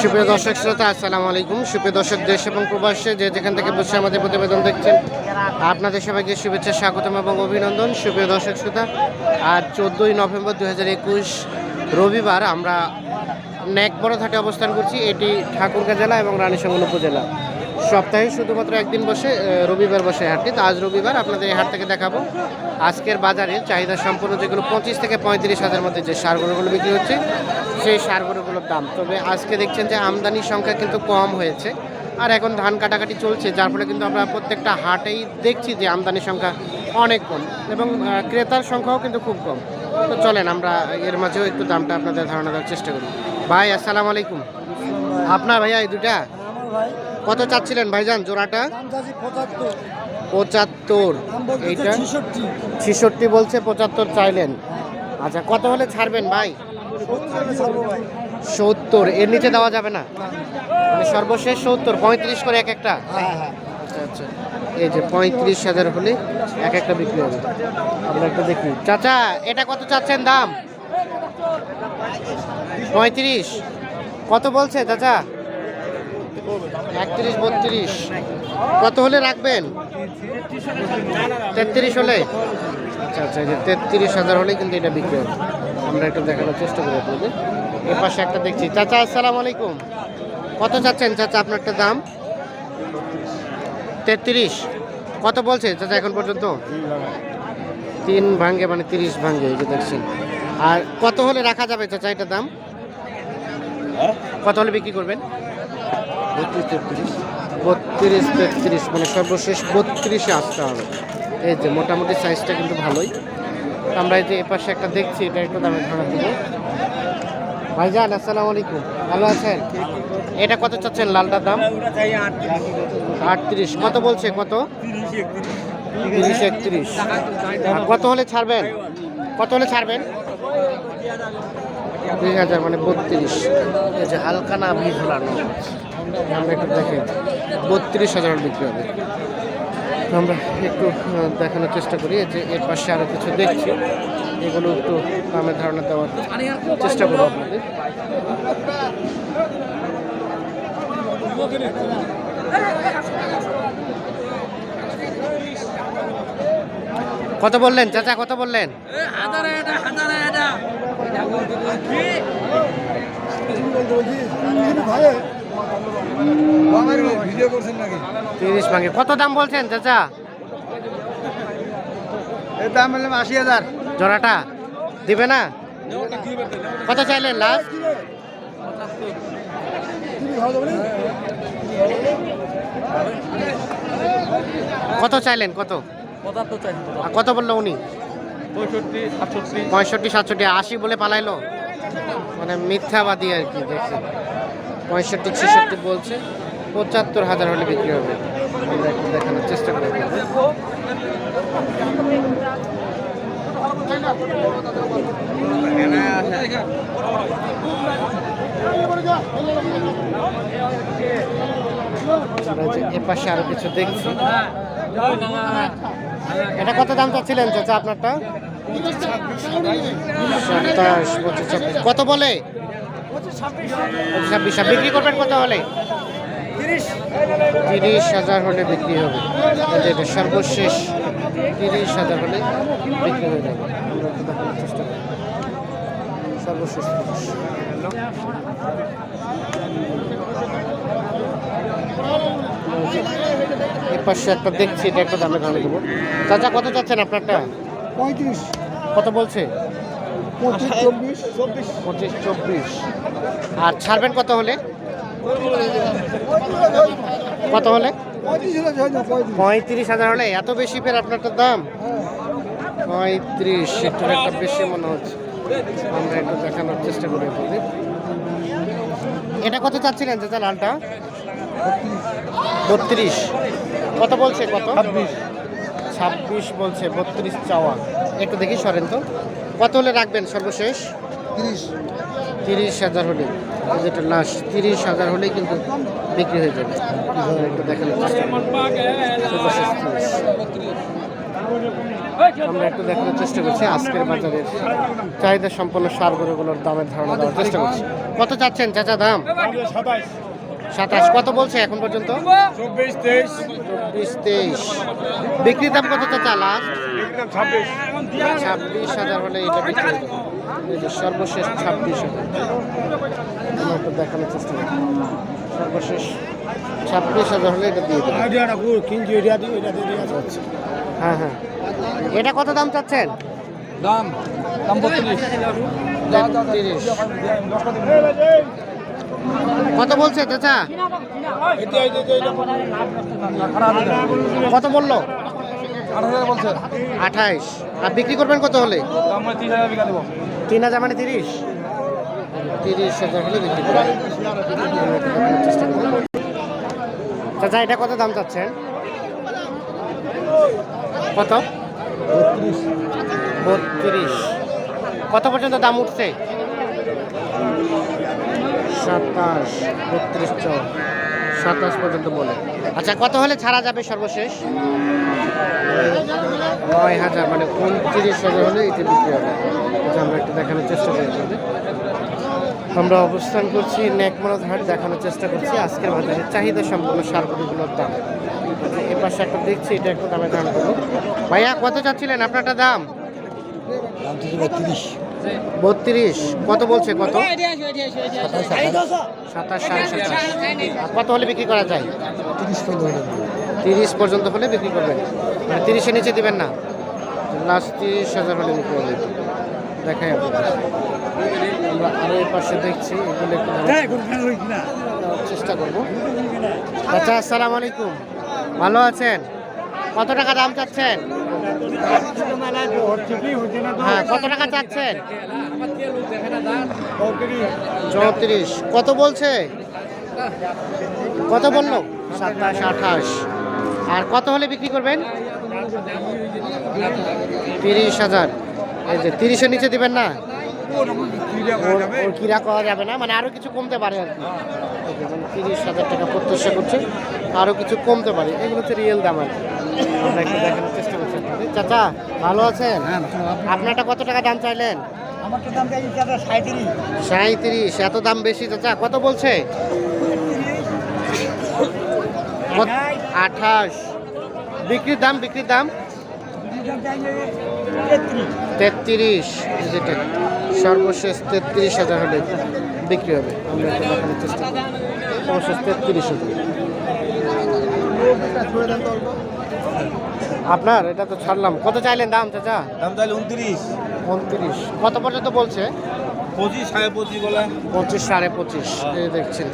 সুপ্রিয় দর্শক শ্রোতা, আসসালামু আলাইকুম। সুপ্রিয় দর্শক, দেশ এবং প্রবাসে যে যেখান থেকে বসে আমাদের প্রতিবেদন দেখছেন, আপনাদের সবাইকে শুভেচ্ছা, স্বাগতম এবং অভিনন্দন। সুপ্রিয় দর্শক শ্রোতা, আজ চোদ্দোই নভেম্বর দু রবিবার আমরা নেকবড়ঘাটে অবস্থান করছি। এটি ঠাকুরগাঁ জেলা এবং রানীশঙ্গন উপজেলা। সপ্তাহে শুধুমাত্র একদিন বসে রবিবার বসে হাটটি। তো আজ রবিবার আপনাদের এই হাট থেকে দেখাবো। আজকের বাজারে চাহিদা সম্পূর্ণ যেগুলো পঁচিশ থেকে পঁয়ত্রিশ হাজার মধ্যে যে সার গরুগুলো বিক্রি হচ্ছে, সেই সার গরুগুলোর দাম। তবে আজকে দেখছেন যে আমদানির সংখ্যা কিন্তু কম হয়েছে। আর এখন ধান কাটাকাটি চলছে, যার ফলে কিন্তু আমরা প্রত্যেকটা হাটেই দেখছি যে আমদানির সংখ্যা অনেক কম এবং ক্রেতার সংখ্যাও কিন্তু খুব কম। তো চলেন আমরা এর মাঝেও একটু দামটা আপনাদের ধারণা দেওয়ার চেষ্টা করি। ভাই, আসসালামু আলাইকুম। আপনার ভাইয়া এই দুটা কত চাচ্ছিলেন ভাইজান জোড়াটা? পঁচাত্তর। এইটা? ছিষট্টি। বলছে পঁচাত্তর চাইলেন। আচ্ছা কত হলে ছাড়বেন ভাই? ভাই। সত্তর এর নিচে দেওয়া যাবে না? মানে সর্বশেষ সত্তর পঁয়ত্রিশ করে এক একটা? হ্যাঁ হ্যাঁ। আচ্ছা আচ্ছা। এই যে পঁয়ত্রিশ হাজার হলে এক একটা বিক্রি হবে। আমরা একটু দেখি। চাচা এটা কত চাচ্ছেন দাম? পঁয়ত্রিশ। কত বলছে চাচা? একত্রিশ, বত্রিশ। কত হলে রাখবেন? তেত্রিশ হলে? আচ্ছা আচ্ছা যে তেত্রিশ হাজার হলে কিন্তু এটা বিক্রি হবে। আমরা একটু দেখানোর চেষ্টা করি আপনাদের। এ পাশে একটা দেখছি। চাচা, আসসালামু আলাইকুম। কত চাচ্ছেন চাচা আপনারটা দাম? তেত্রিশ। কত বলছে চাচা এখন পর্যন্ত? তিন ভাঙ্গে মানে তিরিশ ভাঙ্গে এই যে দেখছেন। আর কত হলে রাখা যাবে চাচা এটার দাম? কত হলে বিক্রি করবেন? বত্রিশ, তেত্রিশ বত্রিশ তেত্রিশ মানে সর্বশেষ বত্রিশে আসতে হবে। এই যে মোটামুটি সাইজটা কিন্তু ভালোই। আমরা এই যে এপাশে একটা দেখছি, এটা একটু দামে ধারণা দেবো। ভাইজান, আসসালামু আলাইকুম। ভালো আছেন? এটা কত চাচ্ছেন লালটার দাম? আটত্রিশ। কত বলছে, কত? তিরিশ, একত্রিশ। কত হলে ছাড়বেন? কত হলে ছাড়বেন? দুই হাজার মানে বত্রিশ। এই যে হালকা না ভিড় ঝোলানো। আমরা একটু দেখি। বত্রিশ হাজার বিক্রি হবে। আমরা একটু দেখানোর চেষ্টা করি। যে এর পাশে আরও কিছু দেখছি। এগুলো একটু দামের ধারণা দেওয়ার চেষ্টা করব আপনাদের। কত বললেন চাচা কত বললেন। ভিডিও করছেন নাকি তিরিশ ভাঙে। কত দাম বলছেন চাচা? এর দাম বললাম আশি হাজার। জোড়াটা? দিবে না? কত চাইলেন লাস্ট? কত চাইলেন কত? কত বলল উনি? পঁয়ষট্টি, সাতষট্টি। আশি বলে পালাইলো? মানে মিথ্যাবাদী আর কি দেখছি। পঁয়ষট্টি, ছেষট্টি বলছে। পঁচাত্তর হাজার হলে বিক্রি হবে। দেখানোর চেষ্টা করি এ পাশে আরও কিছু দেখছি। এটা কত দাম চাচ্ছিলেন চাচা আপনারটা? সাতাশ, পঁচিশ কত বলে? ছাব্বিশ বিক্রি করবেন কত হলে? তিরিশ হাজার হলে বিক্রি হবে। এটা সর্বশেষ তিরিশ হাজার হলে বিক্রি হয়ে যাবে। সর্বশেষ তিরিশ এর পাশে একটা দেখছি এটা একটা দামে ধানে দেবো। চাচা কত চাচ্ছেন আপনারটা? পঁয়ত্রিশ। কত বলছে? পঁচিশ চব্বিশ। আর ছাড়বেন কত হলে? কত হলে? পঁয়ত্রিশ হাজার হলে? এত বেশি ফের আপনারটার দাম। পঁয়ত্রিশ একটু একটা বেশি মনে হচ্ছে। আমরা একটু দেখানোর চেষ্টা করি আপনাদের। এটা কত চাচ্ছিলেন চাচা লালটা? বত্রিশ। কত বলছে কত? ছাব্বিশ। ছাব্বিশ বলছে বত্রিশ চাওয়া। একটু দেখি সরেন তো। কত হলে রাখবেন সর্বশেষ? তিরিশ। তিরিশ হাজার হলে। যেটা লাস্ট তিরিশ হাজার হলেই কিন্তু বিক্রি হয়ে যাবে। আমরা একটু 30 আমরা একটু দেখানোর চেষ্টা করছি। আজকের বাজারের চাহিদা সম্পন্ন সার গরুগুলোর দামের ধারণা দেওয়ার চেষ্টা করছি। কত চাচ্ছেন চাচা দাম? সাতাশ কত বলছে এখন পর্যন্ত চব্বিশ তেইশ চব্বিশ তেইশ বিক্রির দাম কত চাচা লাস্ট ছাব্বিশ হাজার হলে এটা বিক্রি এই যে সর্বশেষ ছাব্বিশ হাজার দেখানোর চেষ্টা করি সর্বশেষ ছাব্বিশ হাজার হলে এটা দিয়ে দেবে আচ্ছা হ্যাঁ হ্যাঁ এটা কত দাম চাচ্ছেন দাম দাম বত্রিশ তিরিশ কত বলছে চাচা? কত বলল? আঠাইশ। আর বিক্রি করবেন কত হলে? তিন হাজার মানে তিরিশ? তিরিশ হাজার হলে বিক্রি চাচা, এটা কত দাম চাচ্ছেন? কত? বত্রিশ। কত পর্যন্ত দাম উঠছে? সাতাশ, বত্রিশ চ সাতাশ পর্যন্ত বলে। আচ্ছা কত হলে ছাড়া যাবে সর্বশেষ? নয় হাজার মানে উনত্রিশ হাজার হলে এটা বিক্রি হবে। এটা আমরা একটু দেখানোর চেষ্টা করি আমরা অবস্থান করছি নেকমরদ হাট দেখানোর চেষ্টা করছি। আজকের বাজারে চাহিদা সম্পন্ন সারগুলোর দাম। এ পাশে একটা দেখছি, এটা একটু দামে দাম করব। ভাইয়া, কত চাচ্ছিলেন আপনারটা দাম? থেকে বত্রিশ। কত বলছে কত? সাতাশ সাড়ে সাতাশ কত হলে বিক্রি করা যায়? তিরিশ পর্যন্ত তিরিশ পর্যন্ত হলে বিক্রি করবেন। মানে তিরিশের নিচে দিবেন না? লাস্ট তিরিশ হাজার হলে বিক্রি করবেন দেখাই আপনাদের। আমরা আরও এই পাশে দেখছি এগুলো একটু চেষ্টা করব। আচ্ছা আসসালামু আলাইকুম। ভালো আছেন? কত টাকা দাম চাচ্ছেন? হ্যাঁ কত টাকা চাচ্ছেন? চৌত্রিশ। কত বলছে? কত বলল? সাতাশ। আঠাশ আর কত হলে বিক্রি করবেন? তিরিশ হাজার। এই যে তিরিশের নিচে দিবেন না? ওর কিরা যাবে না। মানে আরও কিছু কমতে পারে আর কি। তিরিশ হাজার টাকা প্রত্যাশা করছে। আরও কিছু কমতে পারে। এগুলো হচ্ছে রিয়েল দাম আর কি। আমরা একটু দেখানোর। চাচা ভালো আছেন? আপনারটা কত টাকা দাম চাইলেন? সাঁত্রিশ এত দাম বেশি চাচা কত বলছে? আঠাশ। বিক্রির দাম বিক্রির দাম? তেত্রিশ। যেটা সর্বশেষ তেত্রিশ হাজার হলে বিক্রি হবে। আমরা সর্বশেষ তেত্রিশ হাজার। আপনার? এটা তো ছাড়লাম। কত চাইলেন দাম চাচা? দাম চাইলে উনত্রিশ। উনত্রিশ। কত পর্যন্ত বলছে? পঁচিশ সাড়ে পঁচিশ বলে। পঁচিশ সাড়ে পঁচিশ। এই দেখছেন।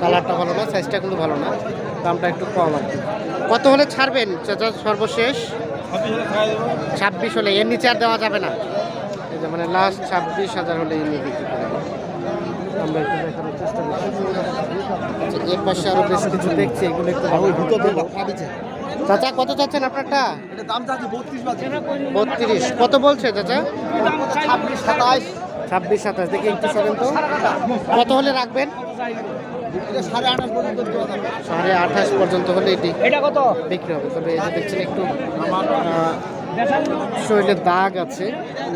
কালারটা ভালো না সাইজটা কিন্তু ভালো না। দামটা একটু কম আর কত হলে ছাড়বেন চাচা সর্বশেষ? ছাব্বিশ হলে এর নিচে আর দেওয়া যাবে না। এই যে মানে লাস্ট ছাব্বিশ হাজার হলে এর নিয়ে বিক্রি করে আমরা একটু দেখানোর চেষ্টা করছি। আচ্ছা, এর পাশে আরও বেশ কিছু দেখছি এগুলো একটু চাচা কত চাচ্ছেন আপনারটা বত্রিশ কত বলছে চাচা ছাব্বিশ সাতাশ ছাব্বিশ সাতাশ দেখি একটু সরেন তো কত হলে রাখবেন সাড়ে আঠাশ পর্যন্ত হলে এটি বিক্রি হবে তবে এই যে দেখছেন একটু শরীরে দাগ আছে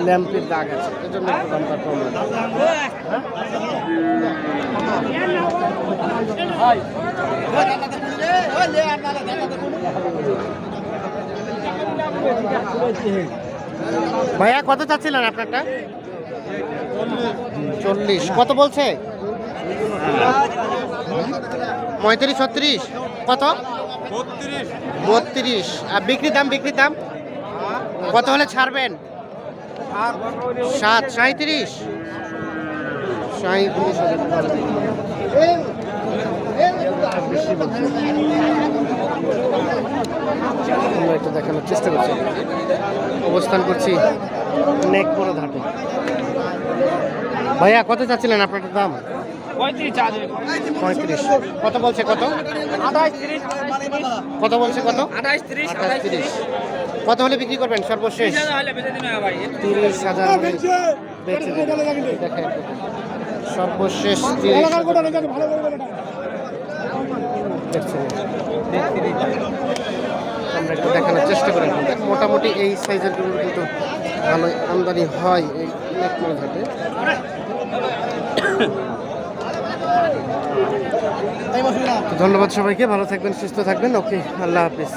ল্যাম্পের দাগ আছে এজন্য একটু দামটা কম আছে। ভাইয়া, কত চাচ্ছিলেন আপনারটা? চল্লিশ। কত বলছে? পঁয়ত্রিশ, ছত্রিশ। কত? বত্রিশ। আর বিক্রির দাম বিক্রির দাম? কত হলে ছাড়বেন? সাত। সাঁত্রিশ সাঁত্রিশ হাজার টাকা। বেশি বলছে। আমরা একটু দেখানোর চেষ্টা করছি। অবস্থান করছি নেক বড় ঘাটে। ভাইয়া কত চাচ্ছিলেন আপনার দাম? পঁয়ত্রিশ কত বলছে কত? কত বলছে কত? আঠাশ তিরিশ কত হলে বিক্রি করবেন সর্বশেষ? তিরিশ হাজার সর্বশেষ তিরিশ। আমরা একটু দেখানোর চেষ্টা দেখ, মোটামুটি এই সাইজের গরু কিন্তু ভালো আমদানি হয় এই নেকমোড়া ঘাটে ধন্যবাদ সবাইকে ভালো থাকবেন সুস্থ থাকবেন। ওকে আল্লাহ হাফিজ।